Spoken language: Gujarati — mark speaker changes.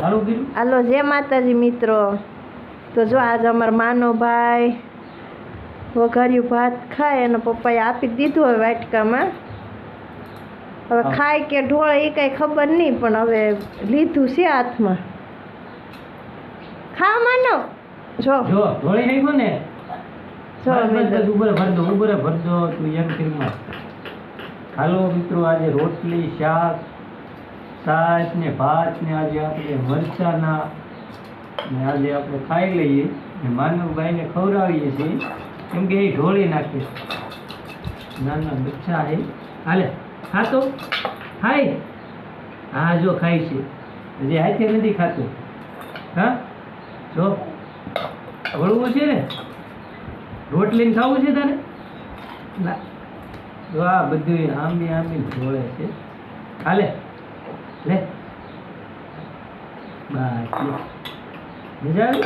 Speaker 1: હાલો જય માતાજી મિત્રો. તો જો આજ અમારા માનો ભાઈ વઘાર્યું ભાત ખાય અને પપ્પાએ આપી દીધું હવે વાટકામાં. હવે ખાય કે ઢોળે એ કાંઈ ખબર નહીં પણ હવે લીધું છે હાથમાં. ખા માનો. જો.
Speaker 2: જો ઢોળી નાખ્યો ને?
Speaker 1: જો
Speaker 2: બસ, બસ,
Speaker 1: મિત્ર.
Speaker 2: બસ, ઉભરે ભરદો ઉભરે ભરદો તું એમ હાલો મિત્રો આજે રોટલી શાક છાશ ને ભાત ને આજે આપણે મરચાના ને આજે આપણે ખાઈ લઈએ ને માનવભાઈને ખવડાવીએ છીએ. કેમ કે એ ઢોળી નાખે નાના બચ્ચા એ હાલે, ખાતો? ખાય? હા જો ખાય છે. હજી હાથે નથી ખાતું. હા? જો વળવું છે ને? રોટલીને ખાવું છે તારે? ના. જો આ બધું આંબી આંબી ઢોળે છે. હાલે. Boleh? Baik. Nizam?